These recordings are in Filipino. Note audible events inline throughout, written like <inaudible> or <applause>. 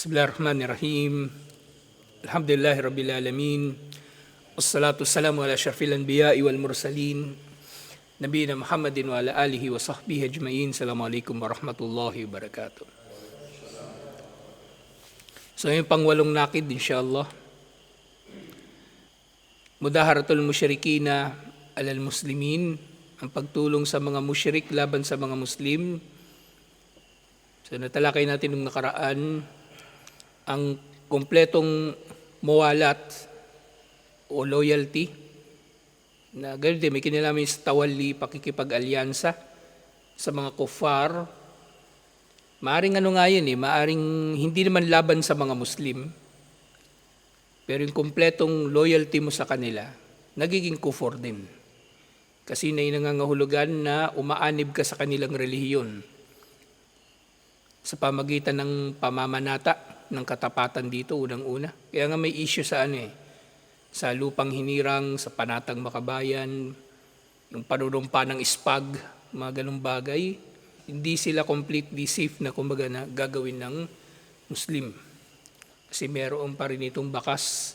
Bismillahirrahmanirrahim. Alhamdulillahi Rabbil Alamin. Wassalatu wassalamu ala syarfil anbiya'i wal mursalin. Nabiyina Muhammadin wa ala alihi wa sahbihi ajma'in. Assalamualaikum warahmatullahi wabarakatuh. So yung pangwalong nakid insyaAllah. Mudaharatul musyrikina alal muslimin. Ang pagtulong sa mga musyrik laban sa mga muslim. So natalakay natin nung nakaraan ang kumpletong muwalat o loyalty na ganun din, may kinalaman sa tawali, pakikipag-alyansa sa mga kufar. Maaring ano nga yun eh, maaring hindi naman laban sa mga Muslim, pero yung kumpletong loyalty mo sa kanila, nagiging kufur din. Kasi na nangangahulugan na umaanib ka sa kanilang relihiyon sa pamagitan ng pamamanata ng katapatan dito unang-una. Kaya nga may issue sa ano eh, sa lupang hinirang, sa panatang makabayan, yung panunumpa ng ispag, mga ganong bagay, hindi sila completely safe na kumbaga na gagawin ng Muslim. Kasi meron pa rin itong bakas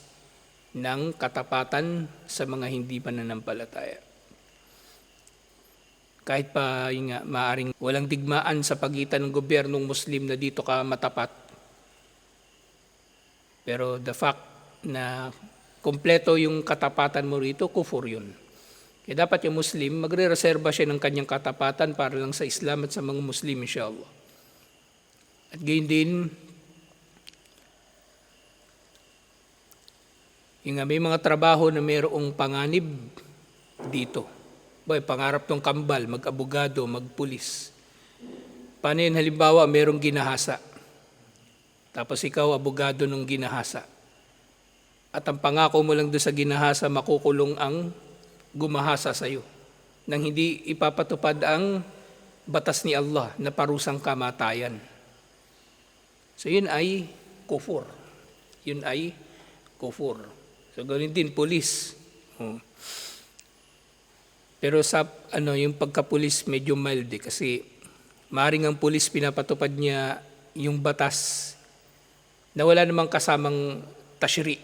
ng katapatan sa mga hindi pananampalataya. Kahit pa yung nga, maaring walang digmaan sa pagitan ng gobyernong Muslim na dito ka matapat. Pero the fact na kompleto yung katapatan mo rito, kufur yun. Kaya dapat yung Muslim, magre-reserva siya ng kanyang katapatan para lang sa Islam at sa mga Muslim, inshallah. At gayon din, yung may mga trabaho na mayroong panganib dito. Boy, pangarap tong kambal, mag-abogado, magpulis. Paano yun halimbawa, mayroong ginahasa. Tapos ikaw, abogado ng ginahasa. At ang pangako mo lang doon sa ginahasa, makukulong ang gumahasa sa iyo. Nang hindi ipapatupad ang batas ni Allah na parusang kamatayan. So yun ay kufur. Yun ay kufur. So ganoon din pulis. Oh. Pero sa ano yung pagkapulis medyo mild eh, kasi maring ang pulis pinapatupad niya yung batas na wala namang kasamang tashri,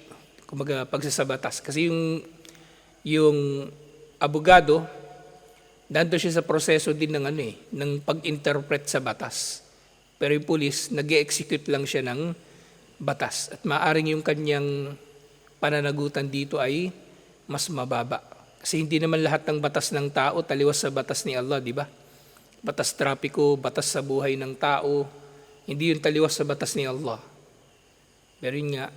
kumbaga pagsasabatas. Kasi yung yung abogado, nando siya sa proseso din ng ano eh, ng pag-interpret sa batas. Pero yung pulis, nag execute lang siya ng batas. At maaring yung kanyang pananagutan dito ay mas mababa. Kasi hindi naman lahat ng batas ng tao taliwas sa batas ni Allah, di ba? Batas trapiko, batas sa buhay ng tao, hindi yun taliwas sa batas ni Allah. Pero yun nga,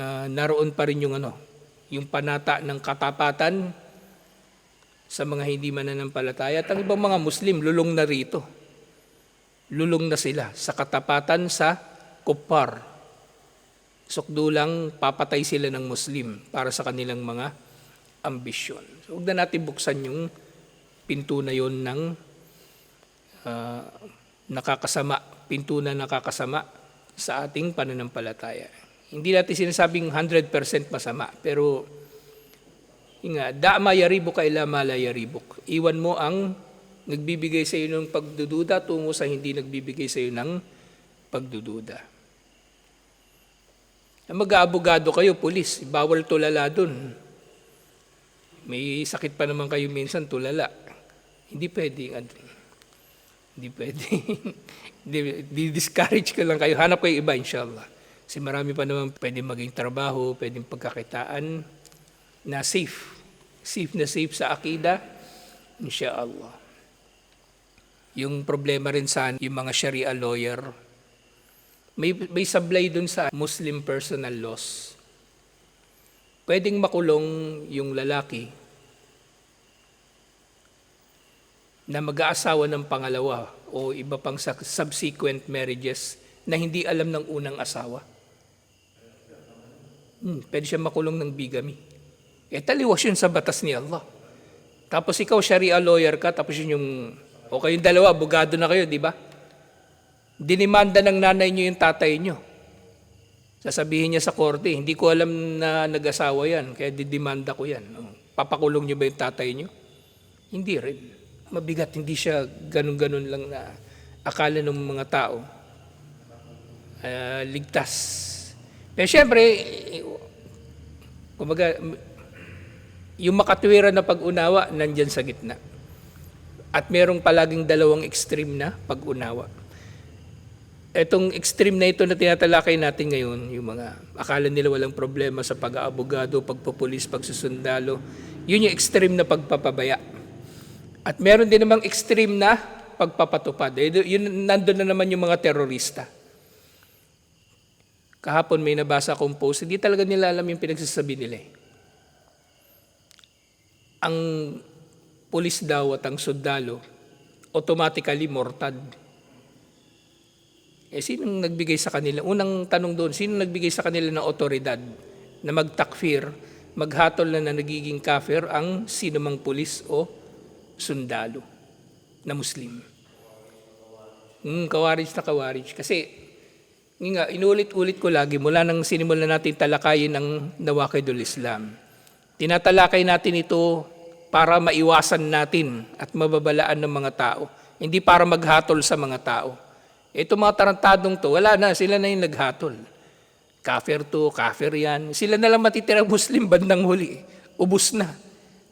uh, naroon pa rin yung ano, yung panata ng katapatan sa mga hindi mananampalataya at ang ibang mga Muslim lulong na rito. Lulong na sila sa katapatan sa kuppar. Sukdulang papatay sila ng Muslim para sa kanilang mga ambisyon. So, huwag na natin buksan yung pinto na yon ng uh, nakakasama, pinto na nakakasama sa ating pananampalataya. Hindi natin sinasabing 100% masama, pero nga, dama yaribuk ka ila mala yaribuk. Iwan mo ang nagbibigay sa iyo ng pagdududa tungo sa hindi nagbibigay sa iyo ng pagdududa. Mag-aabogado kayo, pulis, bawal tulala dun. May sakit pa naman kayo minsan, tulala. Hindi pwede. Hindi pwede. <laughs> Di-discourage ko lang kayo. Hanap kayo iba, inshallah. Kasi marami pa naman pwede maging trabaho, pwedeng pagkakitaan na safe. Safe na safe sa akida, inshallah. Yung problema rin sa yung mga sharia lawyer, may, may sablay dun sa Muslim personal laws. Pwedeng makulong yung lalaki na mag-aasawa ng pangalawa o iba pang subsequent marriages na hindi alam ng unang asawa. Hmm, pwede siya makulong ng bigamy. Eh, taliwas yun sa batas ni Allah. Tapos ikaw, sharia lawyer ka, tapos yun yung, o kayong dalawa, abogado na kayo, di ba? Dinimanda ng nanay niyo yung tatay niyo. Sasabihin niya sa korte, hindi ko alam na nag-asawa yan, kaya didimanda ko yan. Papakulong niyo ba yung tatay niyo? Hindi rin. Mabigat, hindi siya ganun-ganun lang na akala ng mga tao. ah, ligtas. Pero syempre, eh, kumbaga, yung makatwiran na pag-unawa, nandyan sa gitna. At merong palaging dalawang extreme na pag-unawa. Etong extreme na ito na tinatalakay natin ngayon, yung mga akala nila walang problema sa pag-aabogado, pagpupulis, pagsusundalo, yun yung extreme na pagpapabaya. At meron din namang extreme na pagpapatupad. Eh, yun, nandun na naman yung mga terorista. Kahapon may nabasa akong post, hindi talaga nila alam yung pinagsasabi nila eh. Ang pulis daw at ang sundalo, automatically mortad. Eh, sinong nagbigay sa kanila? Unang tanong doon, sino nagbigay sa kanila ng otoridad na magtakfir, maghatol na na nagiging kafir ang sinumang pulis o sundalo na Muslim? Hmm, kawarij na kawarij. Kasi, nga, inulit-ulit ko lagi mula nang sinimulan natin talakayin ang Nawakidul Islam. Tinatalakay natin ito para maiwasan natin at mababalaan ng mga tao. Hindi para maghatol sa mga tao. Ito mga tarantadong to, wala na, sila na yung naghatol. Kafir to, kafir yan. Sila na lang matitirang <laughs> Muslim bandang huli. Ubus na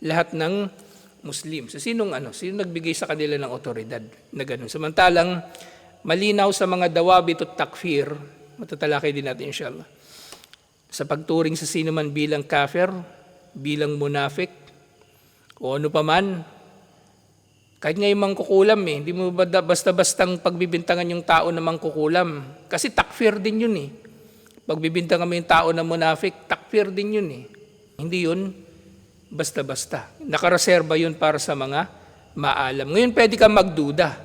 lahat ng Muslim. So sinong ano, sino nagbigay sa kanila ng otoridad na ganun. Samantalang malinaw sa mga dawabit at takfir, matatalakay din natin inshallah. Sa pagturing sa sino man bilang kafir, bilang munafik, o ano pa man, kahit nga yung mangkukulam eh, hindi mo ba basta-bastang pagbibintangan yung tao na mangkukulam. Kasi takfir din yun eh. Pagbibintangan mo yung tao na munafik, takfir din yun eh. Hindi yun basta-basta. Nakareserba yun para sa mga maalam. Ngayon pwede kang magduda.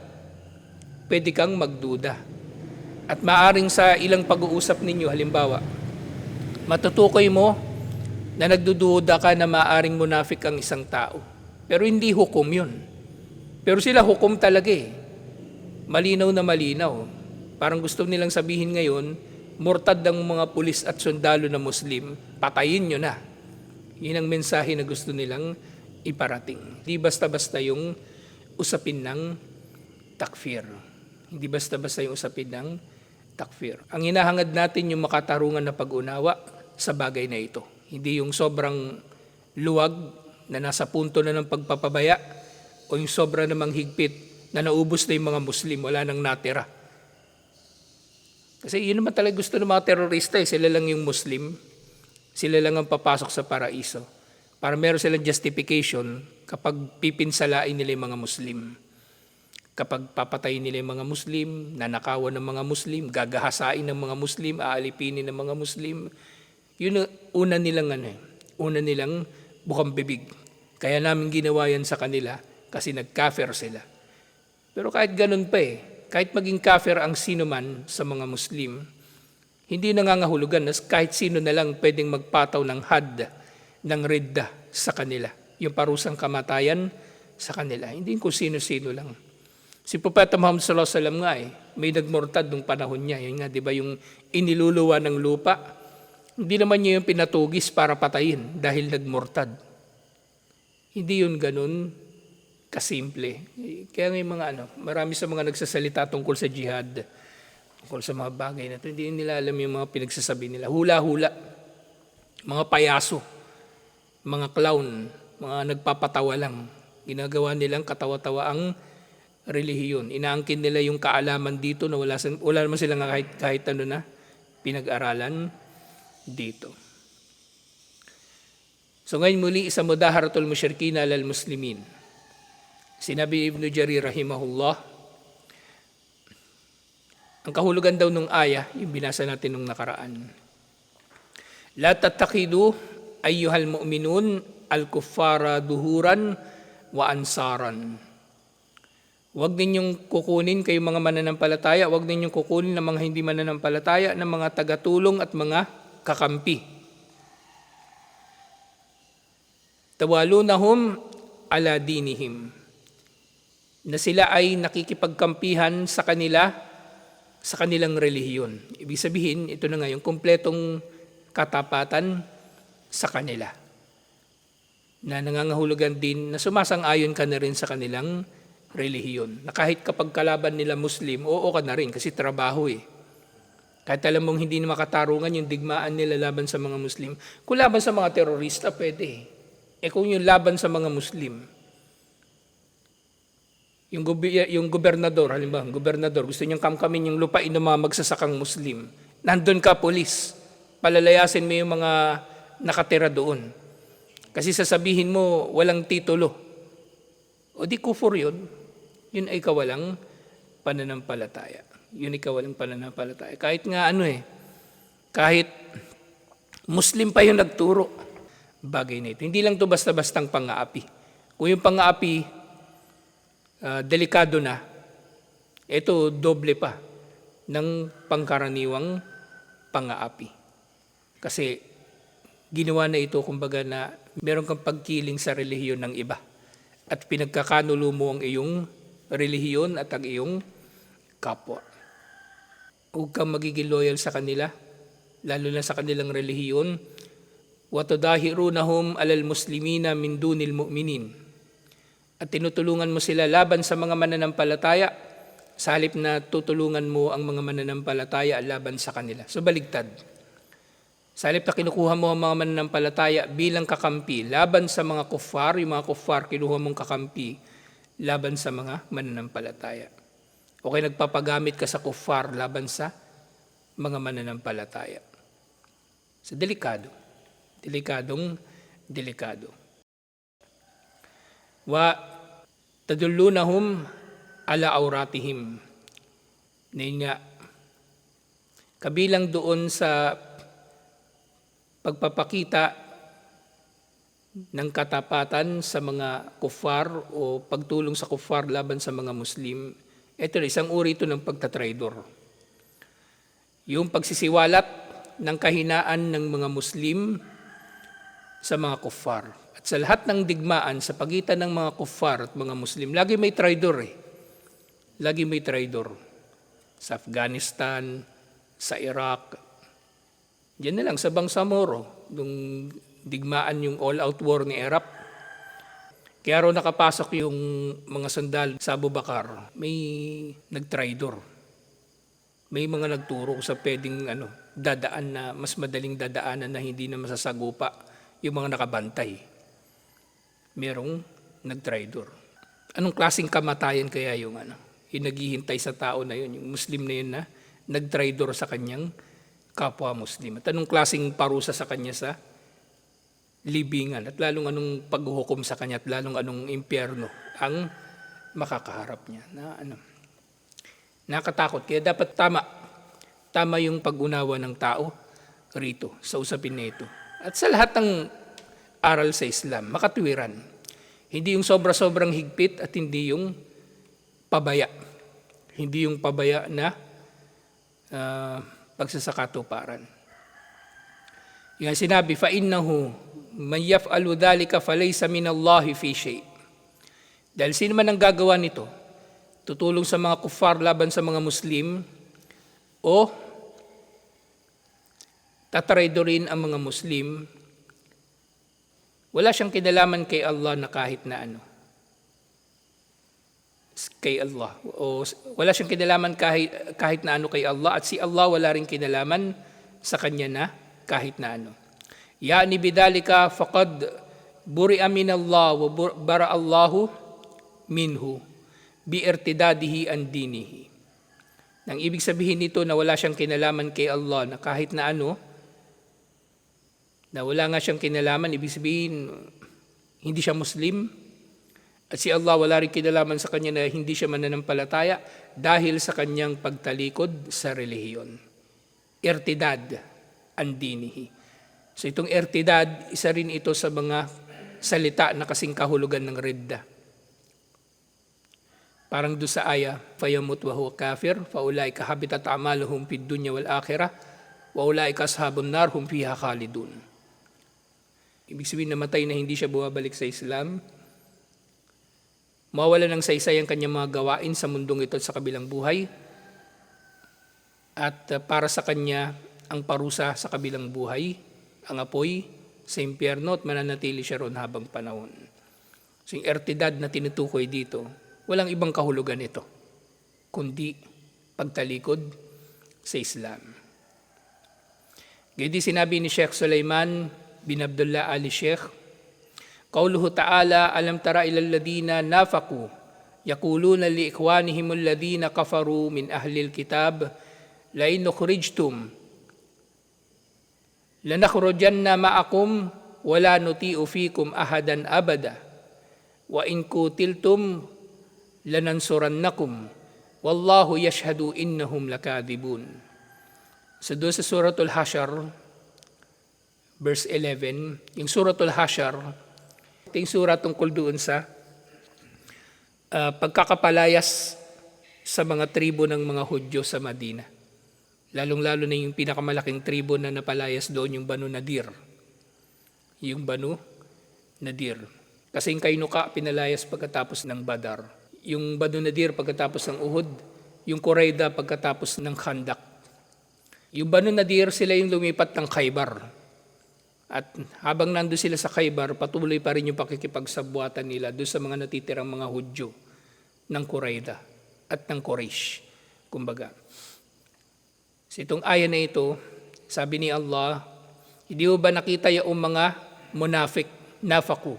Pwede kang magduda. At maaring sa ilang pag-uusap ninyo, halimbawa, matutukoy mo na nagdududa ka na maaring munafik ang isang tao. Pero hindi hukom yun. Pero sila hukom talaga eh. Malinaw na malinaw. Parang gusto nilang sabihin ngayon, murtad ang mga pulis at sundalo na Muslim, patayin nyo na. Yun ang mensahe na gusto nilang iparating. Hindi basta-basta yung usapin ng takfir. Hindi basta-basta yung usapin ng takfir. Ang hinahangad natin yung makatarungan na pag-unawa sa bagay na ito. Hindi yung sobrang luwag na nasa punto na ng pagpapabaya o yung sobra namang higpit na naubos na yung mga Muslim, wala nang natira. Kasi yun naman talaga gusto ng mga terorista eh. Sila lang yung Muslim. Sila lang ang papasok sa paraiso. Para meron silang justification kapag pipinsalain nila yung mga Muslim. Kapag papatayin nila yung mga Muslim, nanakawan ng mga Muslim, gagahasain ng mga Muslim, aalipinin ng mga Muslim. Yun ang una nilang ano eh. Una nilang bukang bibig. Kaya namin ginawa yan sa kanila kasi nag-kafir sila. Pero kahit ganun pa eh, kahit maging kafir ang sino man sa mga Muslim, hindi nangangahulugan na kahit sino na lang pwedeng magpataw ng had, ng ridda sa kanila. Yung parusang kamatayan sa kanila. Hindi kung sino-sino lang. Si Propeta Muhammad sallallahu alaihi wasallam nga eh, may nagmortad nung panahon niya. Yun nga, di ba, yung iniluluwa ng lupa, hindi naman niya yung pinatugis para patayin dahil nagmortad. Hindi yun ganun kasimple. Kaya nga mga ano, marami sa mga nagsasalita tungkol sa jihad, tungkol sa mga bagay na ito, hindi nila alam yung mga pinagsasabi nila. Hula-hula, mga payaso, mga clown, mga nagpapatawa lang. Ginagawa nilang katawa-tawa ang relihiyon. Inaangkin nila yung kaalaman dito na wala, wala naman silang kahit, kahit ano na pinag-aralan dito. So ngayon muli, isa mudaharatul musyrikina lal muslimin. Sinabi Ibn Jarir rahimahullah, ang kahulugan daw ng aya, yung binasa natin nung nakaraan. La tattakidu ayyuhal mu'minun al-kuffara duhuran wa ansaran. Huwag ninyong kukunin kayo mga mananampalataya, huwag ninyong kukunin ng mga hindi mananampalataya, ng mga tagatulong at mga kakampi. Tawalunahum ala dinihim na sila ay nakikipagkampihan sa kanila sa kanilang relihiyon. Ibig sabihin, ito na nga yung kumpletong katapatan sa kanila. Na nangangahulugan din na sumasang-ayon ka na rin sa kanilang relihiyon. Na kahit kapag kalaban nila Muslim, oo ka na rin kasi trabaho eh. Kahit alam mong hindi na makatarungan yung digmaan nila laban sa mga Muslim. Kung laban sa mga terorista, pwede. Eh kung yung laban sa mga Muslim, yung, gobi- yung gobernador, halimbawa, gobernador, gusto niyang kamkamin yung lupain ng mga magsasakang Muslim. Nandun ka, polis. Palalayasin mo yung mga nakatira doon. Kasi sasabihin mo, walang titulo. O di kufur yun. Yun ay kawalang pananampalataya. Yun ay kawalang pananampalataya. Kahit nga ano eh, kahit Muslim pa yung nagturo, bagay na ito. Hindi lang to basta-bastang pang-aapi. Kung yung pang-aapi, ah, delikado na, ito doble pa ng pangkaraniwang pang-aapi. Kasi ginawa na ito kumbaga na meron kang pagkiling sa relihiyon ng iba at pinagkakanulo mo ang iyong relihiyon at ang iyong kapwa. Huwag kang magiging loyal sa kanila, lalo na sa kanilang relihiyon. وَتُدَاهِرُونَهُمْ عَلَى الْمُسْلِمِينَ مِنْ دُونِ الْمُؤْمِنِينَ at tinutulungan mo sila laban sa mga mananampalataya, sa halip na tutulungan mo ang mga mananampalataya laban sa kanila. So baligtad. Sa halip na kinukuha mo ang mga mananampalataya bilang kakampi laban sa mga kuffar, yung mga kuffar kinuha mong kakampi laban sa mga mananampalataya. O kaya nagpapagamit ka sa kuffar laban sa mga mananampalataya. So delikado. Delikadong delikado. Wa tadullunahum ala auratihim. Ngayon nga, kabilang doon sa pagpapakita ng katapatan sa mga kufar o pagtulong sa kufar laban sa mga Muslim, ito isang uri ito ng pagtatraidor. Yung pagsisiwalat ng kahinaan ng mga Muslim sa mga kuffar. At sa lahat ng digmaan sa pagitan ng mga kuffar at mga Muslim, lagi may traidor eh. Lagi may traidor. Sa Afghanistan, sa Iraq, Diyan na lang sa Bangsamoro, nung digmaan yung all-out war ni Iraq. Kaya raw nakapasok yung mga sandal sa Abu Bakar, may nagtraidor. May mga nagturo sa pwedeng ano, dadaan na mas madaling dadaanan na hindi na masasagupa yung mga nakabantay. Merong nagtraidor. Anong klaseng kamatayan kaya yung ano? Yung naghihintay sa tao na yun, yung Muslim na yun na nagtraidor sa kanyang kapwa Muslim. At anong klaseng parusa sa kanya sa libingan at lalong anong paghuhukom sa kanya at lalong anong impyerno ang makakaharap niya. Na ano, nakatakot. Kaya dapat tama. Tama yung pag-unawa ng tao rito sa usapin na ito. At sa lahat ng aral sa Islam, makatwiran. Hindi yung sobra-sobrang higpit at hindi yung pabaya. Hindi yung pabaya na ah, pagsasakatuparan. Yung sinabi, فَإِنَّهُ مَنْ يَفْعَلُ ذَلِكَ فَلَيْسَ مِنَ اللَّهِ فِي شَيْءٍ Dahil sino man ang gagawa nito, tutulong sa mga kuffar laban sa mga Muslim, o tatraidorin ang mga Muslim, wala siyang kinalaman kay Allah na kahit na ano. Kay Allah. O wala siyang kinalaman kahit, kahit na ano kay Allah at si Allah wala rin kinalaman sa kanya na kahit na ano. Yani bidalika faqad buri'a min Allah wa bara Allahu minhu bi irtidadihi an dinihi. Nang ibig sabihin nito na wala siyang kinalaman kay Allah na kahit na ano, na wala nga siyang kinalaman, ibig sabihin, hindi siya Muslim, at si Allah wala rin kinalaman sa kanya na hindi siya mananampalataya dahil sa kanyang pagtalikod sa relihiyon. Irtidad ang dinihi. So itong irtidad, isa rin ito sa mga salita na kasing kahulugan ng ridda. Parang doon sa aya, fayamut wa huwa kafir, faulaika habitat amaluhum fid dunya wal akhirah, wa ulaika ashabun nar hum fiha khalidun. Ibig sabihin namatay na hindi siya bumabalik sa Islam, mawala ng saysay ang kanyang mga gawain sa mundong ito at sa kabilang buhay, at uh, para sa kanya ang parusa sa kabilang buhay, ang apoy sa impyerno at mananatili siya ron habang panahon. So yung ertidad na tinutukoy dito, walang ibang kahulugan ito, kundi pagtalikod sa Islam. Gayun sinabi ni Sheikh Sulaiman bin Abdullah Ali Sheikh, Qauluhu ta'ala, alam tara ila alladhina nafaku, yakuluna li ikwanihim alladhina kafaru min ahli alkitab, la in nukhrijtum, lanakhrujanna ma'akum, wala nuti'u fikum ahadan abada, wa in kutiltum, lanansurannakum, wallahu yashhadu innahum lakadibun. So doon sa Suratul Hashar, verse 11, yung Suratul Hashar, ito yung surat tungkol doon sa ah, pagkakapalayas sa mga tribo ng mga Hudyo sa Madina. Lalong-lalo na yung pinakamalaking tribo na napalayas doon, yung Banu Nadir. Yung Banu Nadir. Kasi yung Kainuka pinalayas pagkatapos ng Badar. Yung Banu Nadir pagkatapos ng Uhud. Yung Qurayda pagkatapos ng Khandak. Yung Banu Nadir, sila yung lumipat ng Khaybar. At habang nando sila sa Khaybar, patuloy pa rin yung pakikipagsabwatan nila doon sa mga natitirang mga Hudyo ng Qurayda at ng Quraysh. Kumbaga. So itong aya na ito, sabi ni Allah, hindi ba nakita yung mga munafik, nafaku?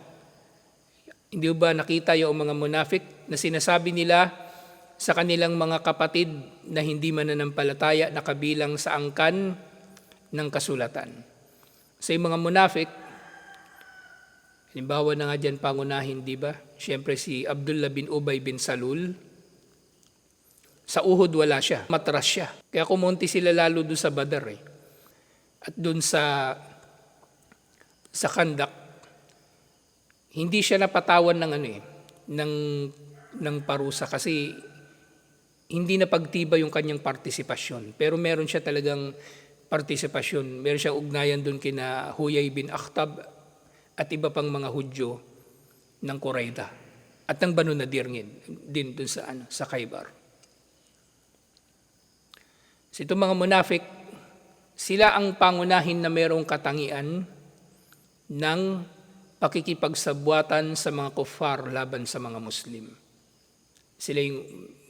Hindi ba nakita yung mga munafik na sinasabi nila sa kanilang mga kapatid na hindi mananampalataya na kabilang sa angkan ng kasulatan. Sa mga munafik, halimbawa na nga dyan pangunahin, di ba? Siyempre si Abdullah bin Ubay bin Salul, sa Uhud wala siya, matras siya. Kaya kumunti sila lalo doon sa Badar eh. At doon sa sa Kandak, hindi siya napatawan ng ano eh, ng, ng parusa kasi hindi na pagtiba yung kanyang partisipasyon. Pero meron siya talagang partisipasyon. Meron siyang ugnayan doon kina Huyay bin Akhtab at iba pang mga Hudyo ng Qurayda. At ng Banu Nadir ngin, din doon sa, ano, sa Khaybar. So itong mga munafik, sila ang pangunahin na mayroong katangian ng pakikipagsabuatan sa mga kuffar laban sa mga Muslim. Sila yung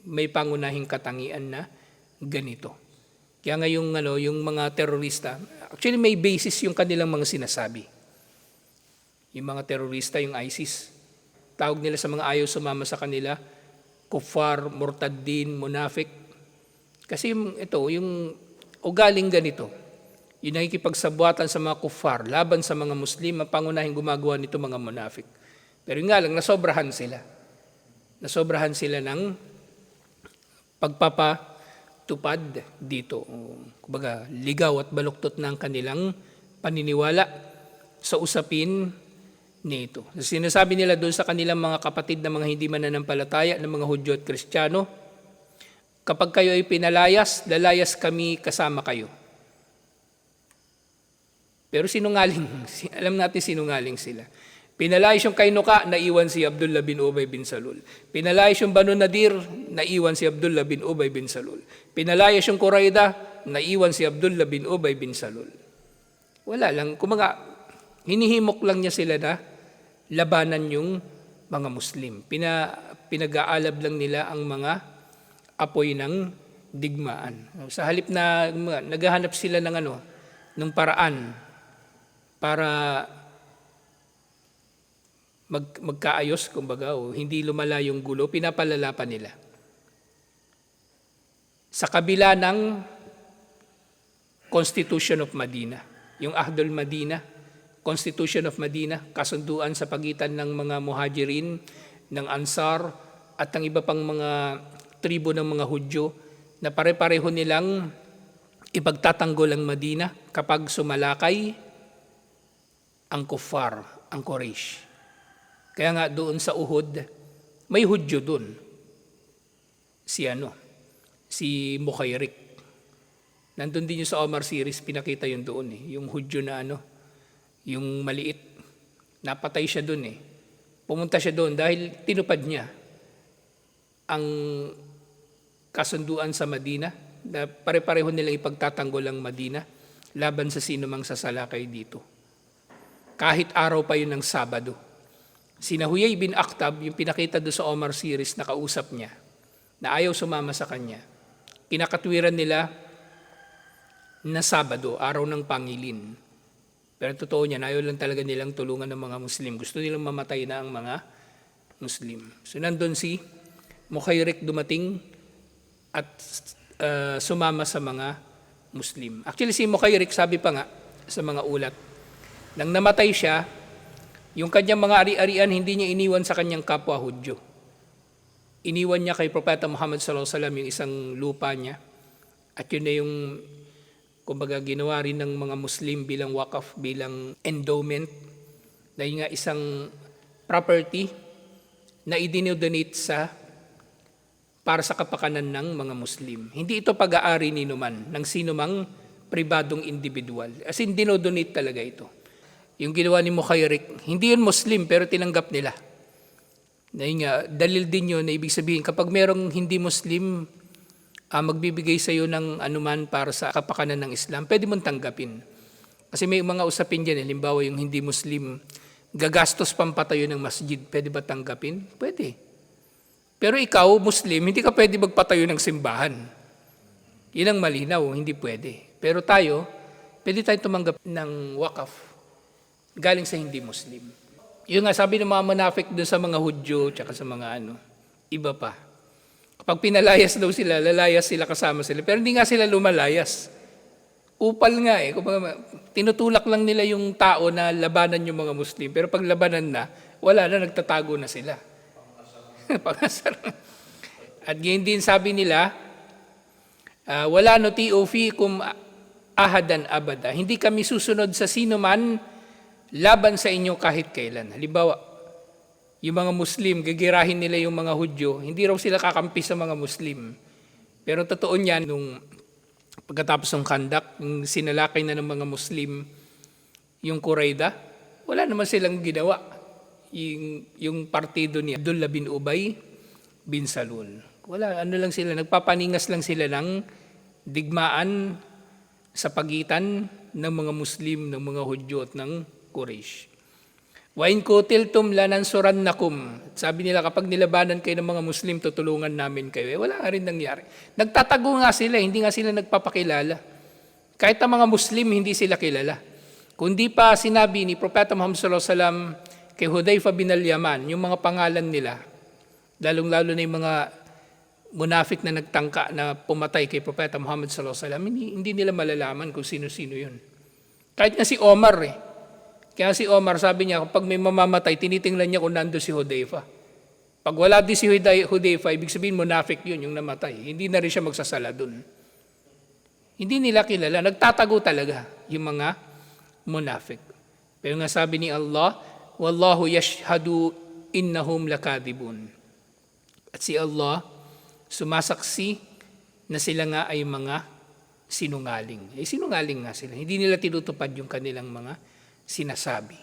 may pangunahing katangian na ganito. Kaya nga yung, ano, yung mga terorista, actually may basis yung kanilang mga sinasabi. Yung mga terorista, yung ISIS, tawag nila sa mga ayaw sumama sa kanila, kuffar, murtaddin, munafik. Kasi ito, yung ugaling ganito, yung nakikipagsabuatan sa mga kuffar, laban sa mga Muslim, ang pangunahing gumagawa nito mga munafik. Pero yun nga lang, nasobrahan sila. Nasobrahan sila ng pagpapatupad dito. Kumbaga, ligaw at baluktot ng kanilang paniniwala sa usapin nito. Sinasabi nila doon sa kanilang mga kapatid na mga hindi mananampalataya, ng mga Hudyo at Kristiyano, kapag kayo ay pinalayas, lalayas kami kasama kayo. Pero sinungaling, <laughs> alam natin sinungaling sila. Pinalayas yung Kainuka, naiwan si Abdullah bin Ubay bin Salul. Pinalayas yung Banu Nadir, naiwan si Abdullah bin Ubay bin Salul. Pinalayas yung Qurayda, naiwan si Abdullah bin Ubay bin Salul. Wala lang, kumaga, hinihimok lang niya sila na labanan yung mga Muslim. Pina, pinag-aalab lang nila ang mga apoy ng digmaan. Sa halip na naghahanap sila ng ano, ng paraan para mag, magkaayos, kumbaga, o hindi lumala yung gulo, pinapalala pa nila. Sa kabila ng Constitution of Medina, yung Ahdul Medina, Constitution of Medina, kasunduan sa pagitan ng mga muhajirin, ng Ansar, at ng iba pang mga tribo ng mga Hudyo, na pare-pareho nilang ipagtatanggol ang Medina kapag sumalakay ang kuffar, ang Quraysh. Kaya nga doon sa Uhud, may Hudyo doon. Si ano, si Mukhayrik. Nandun din yung sa Omar series, pinakita yun doon eh. Yung Hudyo na ano, yung maliit. Napatay siya doon eh. Pumunta siya doon dahil tinupad niya ang kasunduan sa Madina na pare-pareho nilang ipagtatanggol ang Madina laban sa sino mang sasalakay dito. Kahit araw pa yun ng Sabado. Sina Huyay bin Akhtab, yung pinakita doon sa Omar series na kausap niya, na ayaw sumama sa kanya. Kinakatwiran nila na Sabado, araw ng pangilin. Pero totoo niyan, ayaw lang talaga nilang tulungan ng mga Muslim. Gusto nilang mamatay na ang mga Muslim. So nandun si Mukhayrik dumating at uh, sumama sa mga Muslim. Actually si Mukhayrik sabi pa nga sa mga ulat, nang namatay siya, yung kanyang mga ari-arian hindi niya iniwan sa kanyang kapwa Hudyo. Iniwan niya kay Propeta Muhammad wasallam yung isang lupa niya at yun na yung kumbaga ginawa rin ng mga Muslim bilang wakaf, bilang endowment na yung nga isang property na idinodonate sa para sa kapakanan ng mga Muslim. Hindi ito pag-aari ni numan ng sino mang pribadong individual. As in, dinodonate talaga ito. Yung ginawa ni Mukhayrik, hindi yun Muslim pero tinanggap nila. Na nga, dalil din yun na ibig sabihin, kapag merong hindi Muslim, ah, magbibigay sa iyo ng anuman para sa kapakanan ng Islam, pwede mong tanggapin. Kasi may mga usapin dyan, halimbawa yung hindi Muslim, gagastos pampatayo ng masjid, pwede ba tanggapin? Pwede. Pero ikaw, Muslim, hindi ka pwede magpatayo ng simbahan. Yun ang malinaw, hindi pwede. Pero tayo, pwede tayo tumanggap ng wakaf galing sa hindi Muslim. Yung nga sabi ng mga manafik doon sa mga Hudyo, tsaka sa mga ano, iba pa. Kapag pinalayas daw sila, lalayas sila kasama sila. Pero hindi nga sila lumalayas. Upal nga eh. Kumbaga, tinutulak lang nila yung tao na labanan yung mga Muslim. Pero pag labanan na, wala na, nagtatago na sila. <laughs> Pangasar. At ngayon din sabi nila, ah, wala no kum ahadan abada. Hindi kami susunod sa sino man laban sa inyo kahit kailan. Halimbawa, yung mga Muslim, gagirahin nila yung mga Hudyo, hindi raw sila kakampi sa mga Muslim. Pero totoo niyan, nung pagkatapos ng kandak, yung sinalakay na ng mga Muslim, yung Qurayda, wala naman silang ginawa. Yung, yung partido ni Abdullah bin Ubay bin Salul. Wala, ano lang sila, nagpapaningas lang sila ng digmaan sa pagitan ng mga Muslim, ng mga Hudyo at ng Quraysh. Wa in kutiltum lanansuran nakum. Sabi nila kapag nilabanan kayo ng mga Muslim, tutulungan namin kayo. Eh, wala nga rin nangyari. Nagtatago nga sila, hindi nga sila nagpapakilala. Kahit ang mga Muslim, hindi sila kilala. Kundi pa sinabi ni Propeta Muhammad sallallahu alaihi wasallam kay Hudayfa bin al-Yaman, yung mga pangalan nila, lalong-lalo na yung mga munafik na nagtangka na pumatay kay Propeta Muhammad sallallahu alaihi wasallam, hindi, hindi nila malalaman kung sino-sino yun. Kahit nga si Omar eh, kaya si Omar, sabi niya, kapag may mamamatay, tinitingnan niya kung nando si Hudayfa. Pag wala din si Hudayfa, ibig sabihin munafik yun, yung namatay. Hindi na rin siya magsasala dun. Hindi nila kilala. Nagtatago talaga yung mga munafik. Pero nga sabi ni Allah, Wallahu yashhadu innahum lakadibun. At si Allah, sumasaksi na sila nga ay mga sinungaling. Eh, sinungaling nga sila. Hindi nila tinutupad yung kanilang mga sinasabi.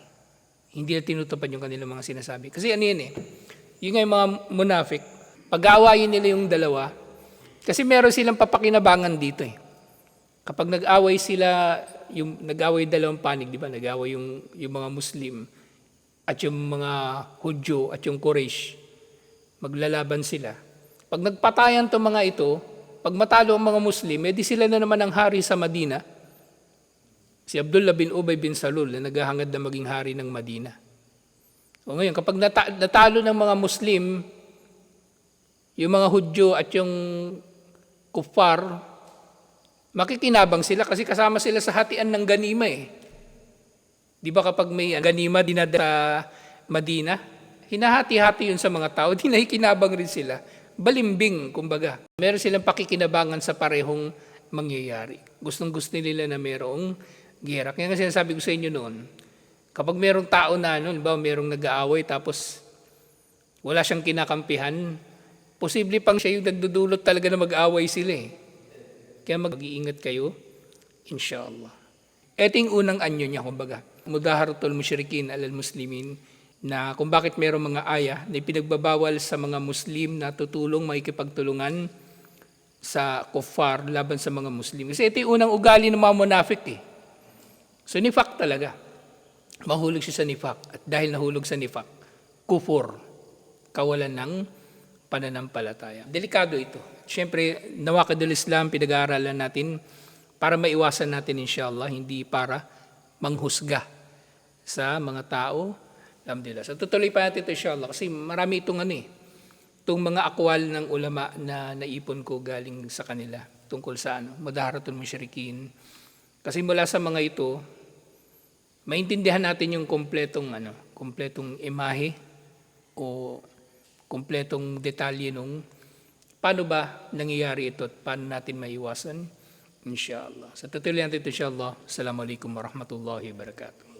Hindi na tinutupad yung kanilang mga sinasabi. Kasi ano yan eh, yung nga yung mga munafik, pag-aawayin nila yung dalawa, kasi meron silang papakinabangan dito eh. Kapag nag-away sila, yung nag-away dalawang panig, di ba? Nag-away yung, yung mga Muslim at yung mga Hudyo at yung Quraysh. Maglalaban sila. Pag nagpatayan to mga ito, pag matalo ang mga Muslim, edi sila na naman ang hari sa Madina Si Abdullah bin Ubay bin Salul na naghahangad na maging hari ng Madina. O ngayon, kapag nata- natalo ng mga Muslim, yung mga Hudyo at yung Kufar, makikinabang sila kasi kasama sila sa hatian ng ganima eh. Di ba kapag may ganima dinadala sa Madina, hinahati-hati yun sa mga tao, <laughs> di nakikinabang rin sila. Balimbing, kumbaga. Meron silang pakikinabangan sa parehong mangyayari. Gustong gusto nila na merong gera. Kaya nga sinasabi ko sa inyo noon, kapag merong tao na, ano, ba, merong nag-aaway tapos wala siyang kinakampihan, posible pang siya yung nagdudulot talaga na mag-aaway sila eh. Kaya mag-iingat kayo, inshallah. Ito yung unang anyo niya, kumbaga. Mudaharatul musyrikin alal muslimin, na kung bakit merong mga aya na ipinagbabawal sa mga Muslim na tutulong, makikipagtulungan sa kuffar laban sa mga Muslim. Kasi ito yung unang ugali ng mga munafik eh. So nifak talaga. Mahulog siya sa nifak. At dahil nahulog sa nifak, kufur, kawalan ng pananampalataya. Delikado ito. Siyempre, nawakadul Islam, pinag-aaralan natin para maiwasan natin inshallah, hindi para manghusga sa mga tao. Alhamdulillah. So tutuloy pa natin ito inshallah kasi marami itong ano eh, itong mga akwal ng ulama na naipon ko galing sa kanila tungkol sa ano, madaharatul musyrikin. Kasi mula sa mga ito, maintindihan natin yung kompletong ano, kompletong imahe o kompletong detalye nung paano ba nangyayari ito at paano natin maiwasan inshallah. Sa tutuloy natin ito inshallah. Assalamualaikum warahmatullahi wabarakatuh.